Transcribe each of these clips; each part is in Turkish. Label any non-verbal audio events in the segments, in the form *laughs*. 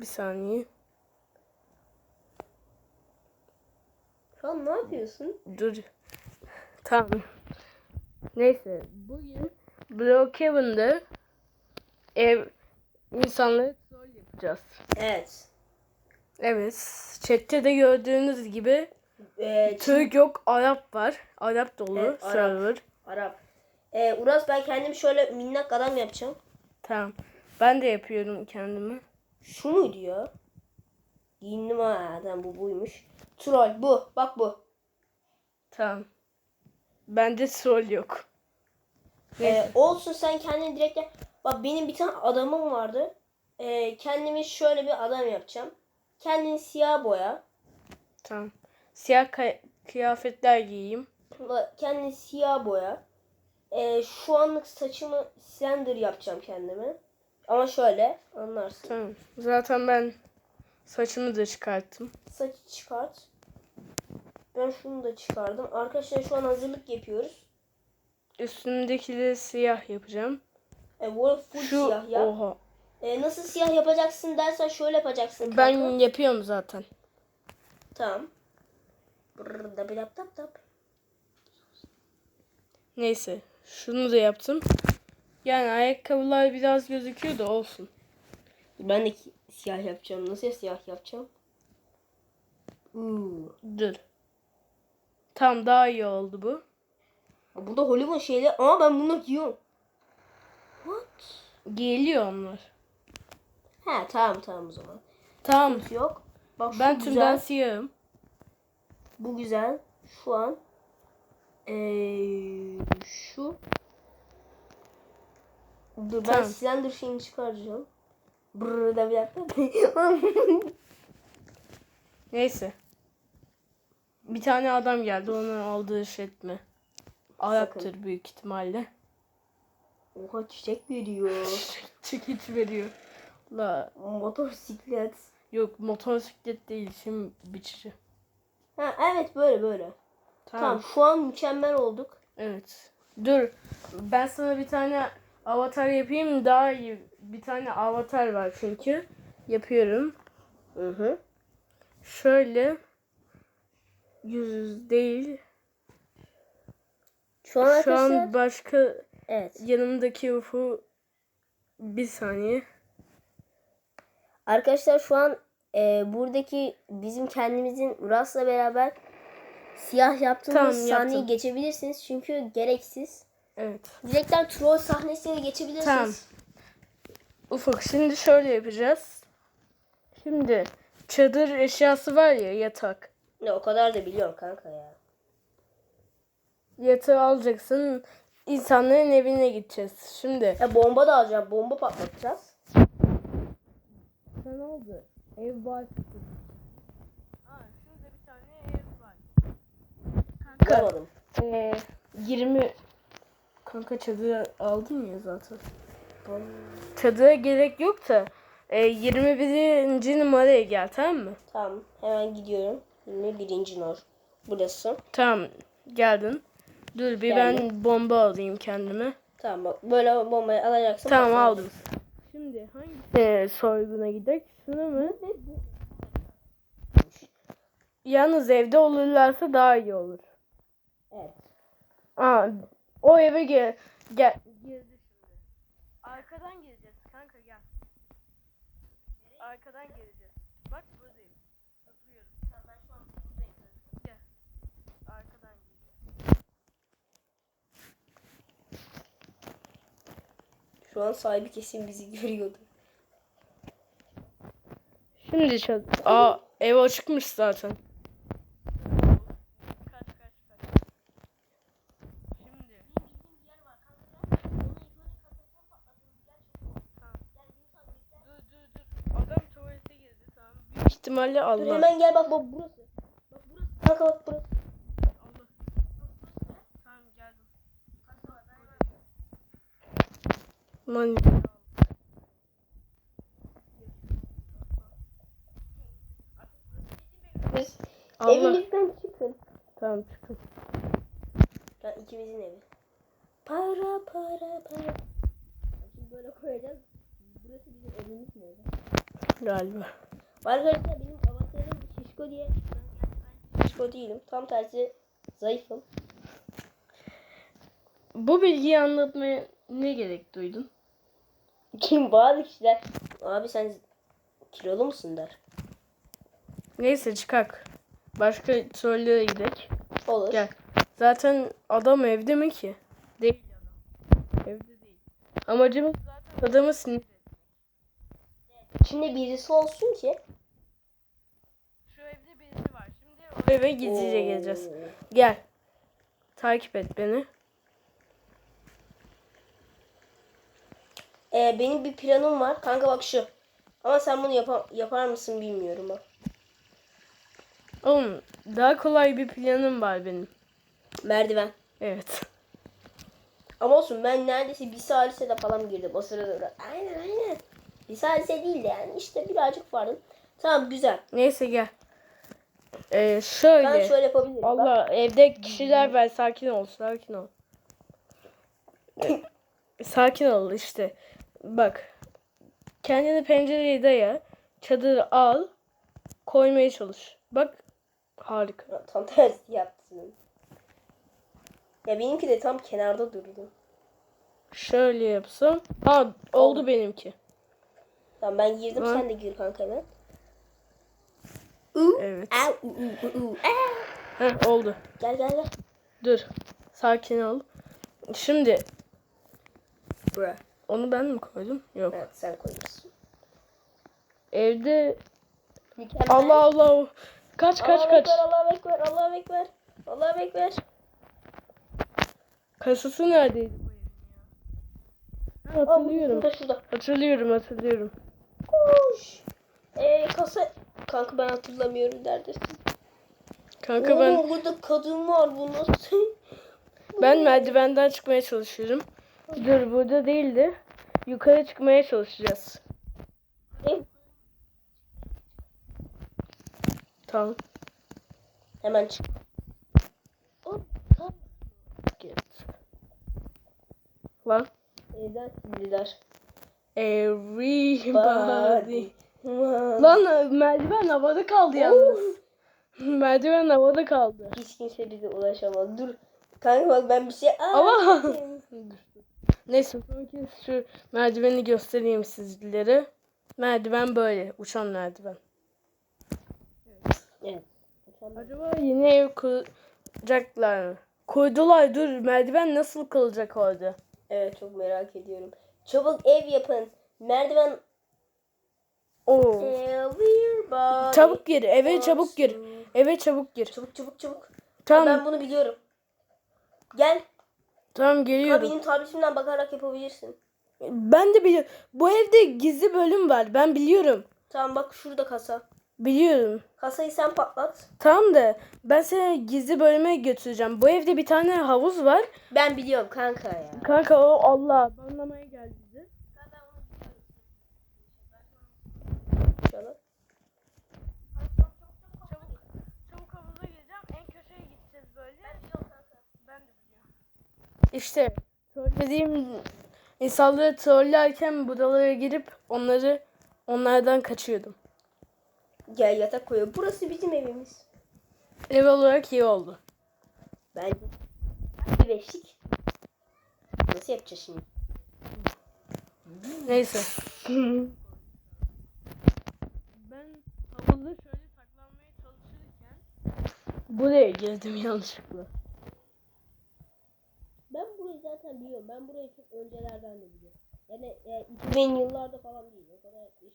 Bir saniye. An ne yapıyorsun? Dur. Tamam. Neyse. Bugün Brookhaven'da ev insanları troll yapacağız. Evet. Evet. Chat'te de gördüğünüz gibi Ee, Türk yok Arap var. Arap dolu Evet, Arap. server. Arap. Ee, Uras ben kendim şöyle minnak adam yapacağım. Tamam. Ben de yapıyorum kendimi. Şu muydu ya? Giyindim ha. Tamam bu buymuş. Troll bu. Bak bu. Tamam. Bende troll yok. Ee, olsun sen kendin direkt yap. Bak benim bir tane adamım vardı. Ee, kendimi şöyle bir adam yapacağım. Kendini siyah boya. Tamam. Siyah kıyafetler giyeyim. Bak, Kendini siyah boya. Ee, şu anlık saçımı slender yapacağım kendime. Ama şöyle anlarsın. Tamam. Zaten ben saçımı da çıkarttım. Saçı çıkart. Ben şunu da çıkardım. Arkadaşlar şu an hazırlık yapıyoruz. Üstümdekileri siyah yapacağım. E, bu arada full Şu siyah ya. oha. E, nasıl siyah yapacaksın dersen şöyle yapacaksın. Ben kanka. yapıyorum zaten. Tamam. Brrr, dap dap dap. Neyse. Şunu da yaptım. Yani ayakkabılar biraz gözüküyor da olsun. Ben de siyah yapacağım. Nasıl siyah yapacağım? Hmm. Dur. Tam daha iyi oldu bu. Burada Hollywood şeyleri ama ben bunu giyiyorum. What? Geliyor onlar. He tamam tamam o zaman. Tamam. Yok. Bak şu Ben güzel. tümden siyahım. Bu güzel. Şu an. Ee, şu. Dur ben Tamam. slender şeyini çıkaracağım. Brrr da bir dakika. *laughs* Neyse. Bir tane adam geldi. Onun aldığı işletme. Arap'tır büyük ihtimalle. Oha çiçek veriyor. *laughs* Çekiç veriyor. La Motosiklet. yok motosiklet değil şimdi biçici. Ha evet böyle böyle. Tamam. Tamam şu an mükemmel olduk. Evet. Dur. Ben sana bir tane avatar yapayım daha iyi. Bir tane avatar var çünkü. Yapıyorum. Hı hı. Şöyle yüz değil. Şu an Şu an başka Evet. yanımdaki ufu bir saniye. Arkadaşlar şu an e, buradaki bizim kendimizin Uras'la beraber siyah yaptığımız Tamam, sahneyi yaptım. geçebilirsiniz. Çünkü gereksiz. Evet. Direkten troll sahnesine geçebilirsiniz. Tamam. Ufuk şimdi şöyle yapacağız. Şimdi çadır eşyası var ya yatak. Ne o kadar da biliyorum kanka ya. Yatağı alacaksın. insanların evine gideceğiz. Şimdi Ya bomba da alacağım. Bomba patlatacağız. Ne oldu? Ev var. Aa, şurada bir tane ev var. Kanka, ee, 20 Kanka çadıra aldım ya zaten. Çadıra gerek yok da e, 21. numaraya gel tamam mı? Tamam. Hemen gidiyorum. 21. nor. Burası. Tamam geldin. Dur bir Geldim. ben bomba alayım kendime. Tamam bak. Böyle bombayı alacaksın. Tamam patlatacak. aldım. Şimdi hangi e, soyguna gidelim? Şuna mı? Yalnız evde olurlarsa daha iyi olur. Evet. Aa, o eve gel. Gel. Girdi şimdi. Arkadan gireceğiz kanka gel. Arkadan gireceğiz. Bak buradayım. Oturuyorum. Ben şu an buradayım. Gel. Arkadan gireceğiz. Şu an sahibi kesin bizi *laughs* görüyordu. Şimdi çal. Aa ev açıkmış zaten. Kaç kaç kaç. Şimdi. Dur dur dur. Adam tuvalete girdi tamam. İhtimalle Dur Allah. hemen gel bak bak burası. Bak burası. Kanka bak burası. Lan. Biz Allah. evimizden çıkın. Tamam çıkın. Ya ikimizin evi. Para para para. Şimdi böyle koyacağız. Burası bizim evimiz mi? Galiba. Arkadaşlar benim avatarım şişko diye. Şişko değilim. Tam tersi zayıfım. Bu bilgiyi anlatmaya ne gerek duydun? *laughs* Kim bazı kişiler abi sen kilolu musun der. Neyse çıkak. Başka trollere gidelim. Olur. Gel. Zaten adam evde mi ki? Değil adam. Evde değil. Amacımız zaten adamı sinir. İçinde birisi olsun ki. Şu evde birisi var. Şimdi o eve gizlice geleceğiz. Gel. Takip et beni. Ee, benim bir planım var. Kanka bak şu. Ama sen bunu yapa- yapar mısın bilmiyorum bak. Oğlum daha kolay bir planım var benim. Merdiven. Evet. Ama olsun ben neredeyse bir salisede falan girdim o sırada. da. Aynen aynen. Bir salise değil de yani işte birazcık vardım. Tamam güzel. Neyse gel. Ee, Ben şöyle. şöyle yapabilirim. Allah evde kişiler var. Sakin ol. Sakin ol. Ee, *laughs* sakin ol işte. Bak. Kendini pencereye daya. Çadırı al. Koymaya çalış. Bak. Harika. Tam tersi yaptın. Ya benimki de tam kenarda durdu. Şöyle yapsam. Ha oldu benimki. Tamam ben girdim Ha. sen de gir kanka hemen. Evet. Au, u, u, u, u, aa. Heh, oldu. Gel gel gel. Dur. Sakin ol. Şimdi Bra. onu ben mi koydum? Yok. Evet sen koyuyorsun. Evde Mükemmel. Allah Allah. Kaç kaç kaç. Ekber, Allahu Ekber, Allahu Ekber. Allahu Ekber. Kasası neredeydi bu evin ya? Ha, Hatırlıyorum. Şurada şurada. Hatırlıyorum hatırlıyorum. Koş. Ee, kasa... Kanka ben hatırlamıyorum neredesin? Kanka ben Oo, burada kadın var bu nasıl? *laughs* ben merdivenden çıkmaya çalışıyorum. Dur burada değildi. Yukarı çıkmaya çalışacağız. Ev- Tamam. Hemen çık. Git. Lan. Evden sildiler. Everybody. Body. Lan merdiven havada kaldı yalnız. merdiven havada kaldı. Hiç kimse bize ulaşamaz. Dur. Kanka bak ben bir şey... Aa, *laughs* Ama neyse son kez şu merdiveni göstereyim sizlere. Merdiven böyle. Uçan merdiven. Evet. Acaba yeni ev kuracaklar mı? Koydular dur. Merdiven nasıl kalacak orada? Evet çok merak ediyorum. Çabuk ev yapın. Merdiven... Oo. Everybody. Çabuk gir. Eve çabuk gir. Eve çabuk gir. Çabuk çabuk çabuk. Tamam. Ben bunu biliyorum. Gel. Tamam Ha, geliyorum. benim tabletimden bakarak yapabilirsin. Ben de biliyorum. Bu evde gizli bölüm var. Ben biliyorum. Tamam bak şurada kasa. Biliyorum. Kasayı sen patlat. Tamam da ben seni gizli bölüme götüreceğim. Bu evde bir tane havuz var. Ben biliyorum kanka ya. Kanka o Allah banlamaya geldi bizi. Çabuk havuza gireceğim. En köşeye gideceğiz böyle. Ben de biliyorum. İşte trollediğim insanları trollerken budalara girip onları onlardan kaçıyordum. Gel yatak koyuyor. Burası bizim evimiz. Ev olarak iyi oldu. Bence. Bir beşlik. Nasıl yapacağız şimdi? Neyse. *laughs* ben havuzda şöyle saklanmaya çalışırken buraya girdim yanlışlıkla. Ben burayı zaten biliyorum. Ben burayı çok öncelerden de biliyorum. Yani e, 2000 yıllarda falan değil. O kadar değil.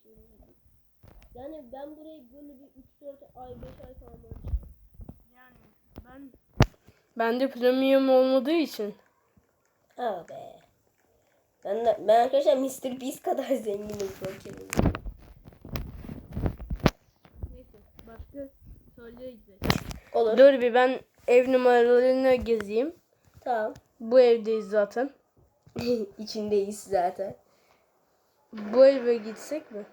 Yani ben burayı böyle bir 3-4 ay 5 ay falan böyle Yani ben bende premium olmadığı için Ah be. Ben, de, ben arkadaşlar Mr. Beast kadar *laughs* zenginim bakıyorum. Neyse başka söyle gidelim. Olur. Dur bir ben ev numaralarını gezeyim. Tamam. Bu evdeyiz zaten. *laughs* İçindeyiz zaten. Bu eve gitsek mi?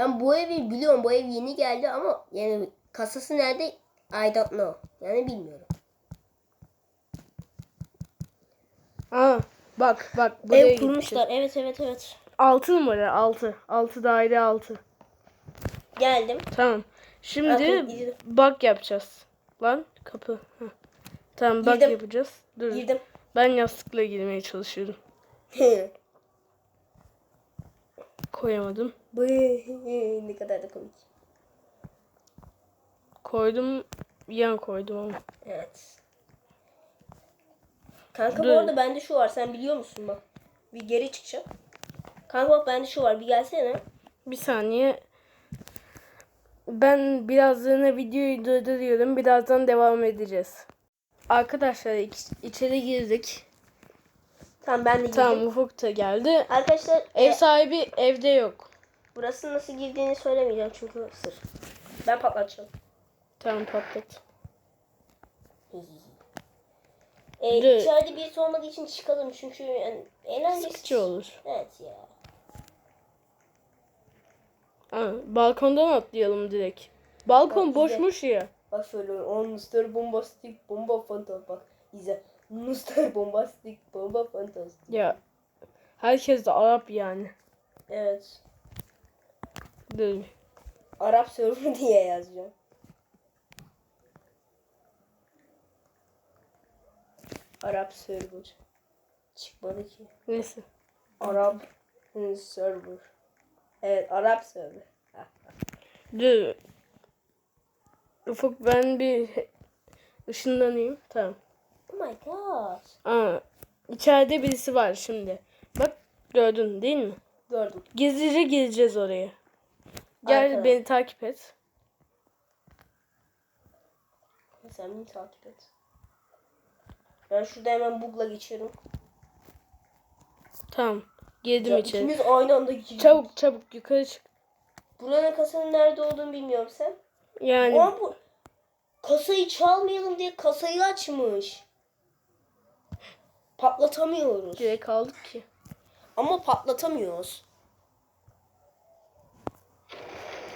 Ben bu evi biliyorum. Bu ev yeni geldi ama yani kasası nerede? I don't know. Yani bilmiyorum. Aa bak bak buraya Ev kurmuşlar. Evet evet evet. 6 numara 6. 6 daire 6. Geldim. Tamam. Şimdi Bakın, bug yapacağız. Lan kapı. Heh. Tamam Girdim. yapacağız. Dur. Girdim. Ben yastıkla girmeye çalışıyorum. *laughs* Koyamadım. Bu ne kadar da komik. Koydum. Yan koydum ama. Evet. Kanka Dur. bu arada bende şu var. Sen biliyor musun bak. Bir geri çıkacağım. Kanka bak bende şu var. Bir gelsene. Bir saniye. Ben birazdan videoyu durduruyorum. Birazdan devam edeceğiz. Arkadaşlar iç- içeri girdik. Tamam ben de girdim. Tamam Ufuk da geldi. Arkadaşlar Ev e, sahibi evde yok. Burası nasıl girdiğini söylemeyeceğim çünkü sır. Ben patlatacağım. Tamam patlat. E, Dur. içeride birisi olmadığı için çıkalım çünkü yani eğlenceli. Sıkıcı olur. Evet ya. Aa, balkondan atlayalım direkt. Balkon Bak, boşmuş ya. Bak şöyle on Mr. Bombastic Bomba Fantastic bak izle. Mr. Bombastic Bomba Fantastic. Ya herkes de Arap yani. Evet. Dur. Arap server *laughs* diye yazacağım. Arap server. Çıkmadı ki. Neyse. Arap server. Evet Arap server. Dur. Ufuk ben bir ışınlanayım. Tamam. Oh my god. Aa, içeride birisi var şimdi. Bak gördün değil mi? Gördüm. Gizlice gireceğiz oraya. Gel Arkada. beni takip et. Sen beni takip et. Ben şurada hemen bugla geçiyorum. Tamam. Girdim Ya içeri. ikimiz aynı anda girdik. Çabuk çabuk yukarı çık. Buranın kasanın nerede olduğunu bilmiyorum sen. Yani Ama bu kasayı çalmayalım diye kasayı açmış. Patlatamıyoruz. direkt aldık ki. Ama patlatamıyoruz.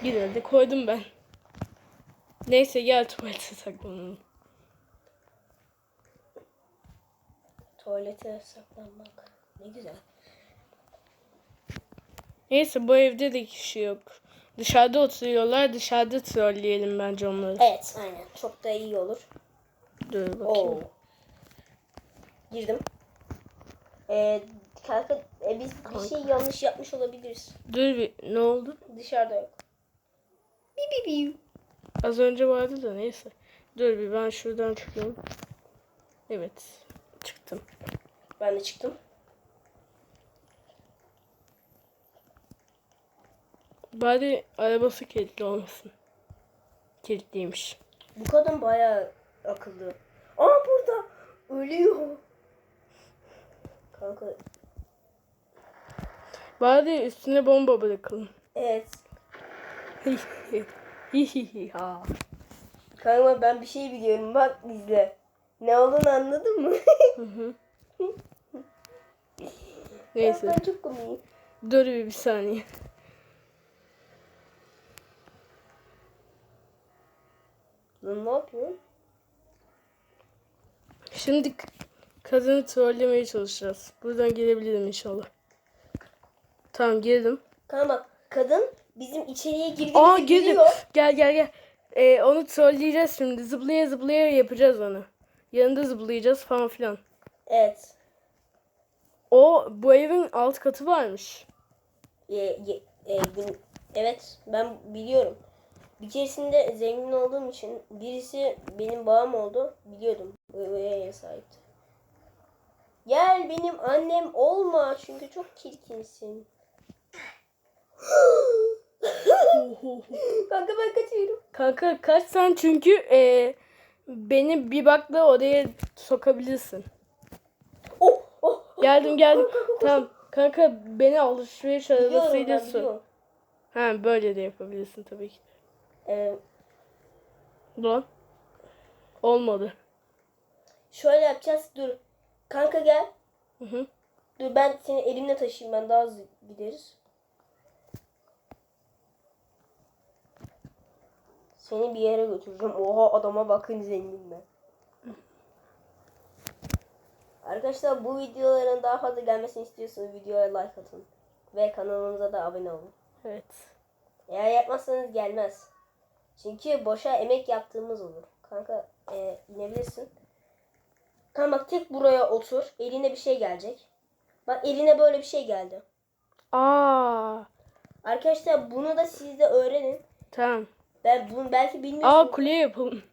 Yine de koydum ben. Neyse gel tuvalete saklanalım. Tuvalete saklanmak. Ne güzel. Neyse bu evde de kişi yok. Dışarıda oturuyorlar. Dışarıda trolleyelim bence onları. Evet aynen. Çok da iyi olur. Dur bakayım. Oo. Girdim. Ee, kanka e, biz bir şey yanlış yapmış olabiliriz. Dur bir ne oldu? Dışarıda yok. Bi bi bi. Az önce vardı da neyse. Dur bir ben şuradan çıkıyorum. Evet. Çıktım. Ben de çıktım. Bari arabası kilitli olmasın. Kilitliymiş. Bu kadın bayağı akıllı. Aa burada ölüyor. Kanka Bari üstüne bomba bırakalım. evet. Ha. *laughs* Kanka ben bir şey biliyorum bak izle. Ne olduğunu anladın mı? Neyse. Ben çok komiyim. Dur bir, bir saniye. Lan ne yapıyorsun? Şimdi kadını trollemeye çalışacağız. Buradan gelebilirim inşallah. Tamam girdim. Kanka bak kadın bizim içeriye girdiğimizi Aa girdim. biliyor. Gel gel gel. Ee, onu trolleyeceğiz şimdi. Zıplaya zıplaya yapacağız onu. Yanında zıplayacağız falan filan. Evet. O bu evin alt katı varmış. E, ye- e, gün- evet ben biliyorum. Bir keresinde zengin olduğum için birisi benim babam oldu. Biliyordum. Böyle sahipti. Gel benim annem olma çünkü çok çirkinsin. *gasps* Kanka ben kaçıyorum. Kanka kaç sen çünkü ee, beni bir bakla oraya sokabilirsin. Oh, oh, oh. Geldim geldim. Tamam. Kanka beni alışveriş arabasıyla biliyorum. Ha böyle de yapabilirsin tabii ki. Ee, Ulan. Olmadı. şöyle yapacağız. Dur. Kanka gel. Hı hı. Dur ben seni elimle taşıyayım. Ben daha hızlı gideriz. Seni bir yere götüreceğim. Oha adama bakın zengin ben. Arkadaşlar bu videoların daha fazla gelmesini istiyorsanız videoya like atın. Ve kanalımıza da abone olun. Evet. Eğer yapmazsanız gelmez. Çünkü boşa emek yaptığımız olur. Kanka e, inebilirsin. Tamam bak tek buraya otur. Eline bir şey gelecek. Bak eline böyle bir şey geldi. Aa. Arkadaşlar bunu da siz de öğrenin. Tamam. Ben bunu belki Aa bilmiyorsunuz. kule yapalım.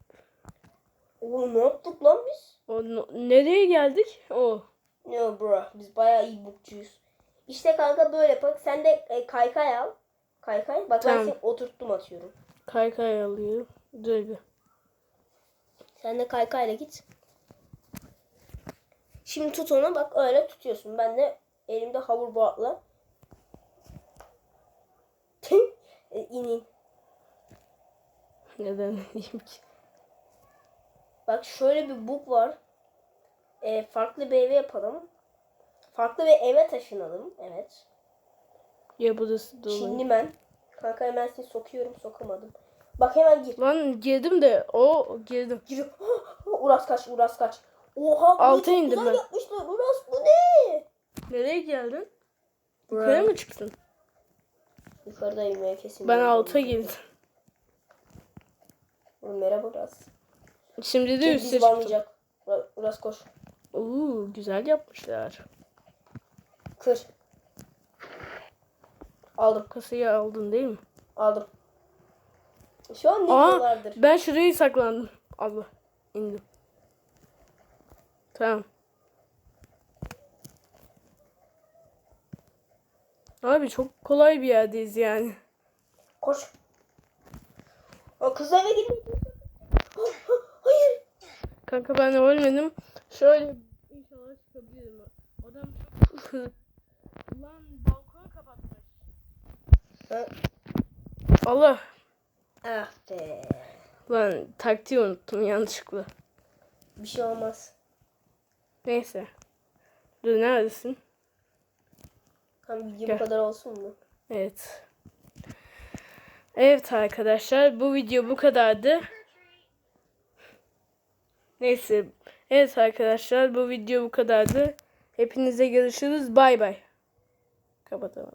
Oo, ne yaptık lan biz? O, nereye geldik? O. No bro. Biz bayağı iyi bukçuyuz. İşte kanka böyle bak. Sen de e, kaykay al. Kaykay. Bak Tamam. ben seni oturttum atıyorum. Kaykay alıyorum. Dur bir. Sen de kaykayla git. Şimdi tut onu bak öyle tutuyorsun. Ben de elimde hoverboardla e, ineyim. Neden diyeyim ki? Bak şöyle bir bug var. E, farklı bir eve yapalım. Farklı bir eve taşınalım. Evet. Ya burası dolu. Şimdi ben kanka hemen seni sokuyorum sokamadım. Bak hemen gir. Lan girdim de o girdim. Gir. *gasps* Uras kaç Uras kaç. Oha çok indim ben. yapmışlar. Uras bu ne? Nereye geldin? Yukarı mı çıktın? Yukarıdayım ya kesin. Ben alta girdim. Oğlum Merhaba Uras. Şimdi de bizi çıktım. Uras koş. Oo, güzel yapmışlar. Kır. Aldım. Kasayı aldın değil mi? Aldım. Şu an ne Aa, ben şuraya saklandım. Allah. indim. Tamam. Abi çok kolay bir yerdeyiz yani. Koş. O kız eve gitmeyecek. *gasps* Hayır. Kanka ben ölmedim. Şöyle inşallah çıkabilirim. Adam çok. *laughs* Lan balkonu kapatmış. Ha. Allah. Ah be. Lan taktiği unuttum yanlışlıkla. Bir şey olmaz. Neyse. Dur neredesin? Tam video Gel. kadar olsun mu? Evet. Evet arkadaşlar bu video bu kadardı. Neyse. Evet arkadaşlar bu video bu kadardı. Hepinize görüşürüz. Bay bay. Kapatamam.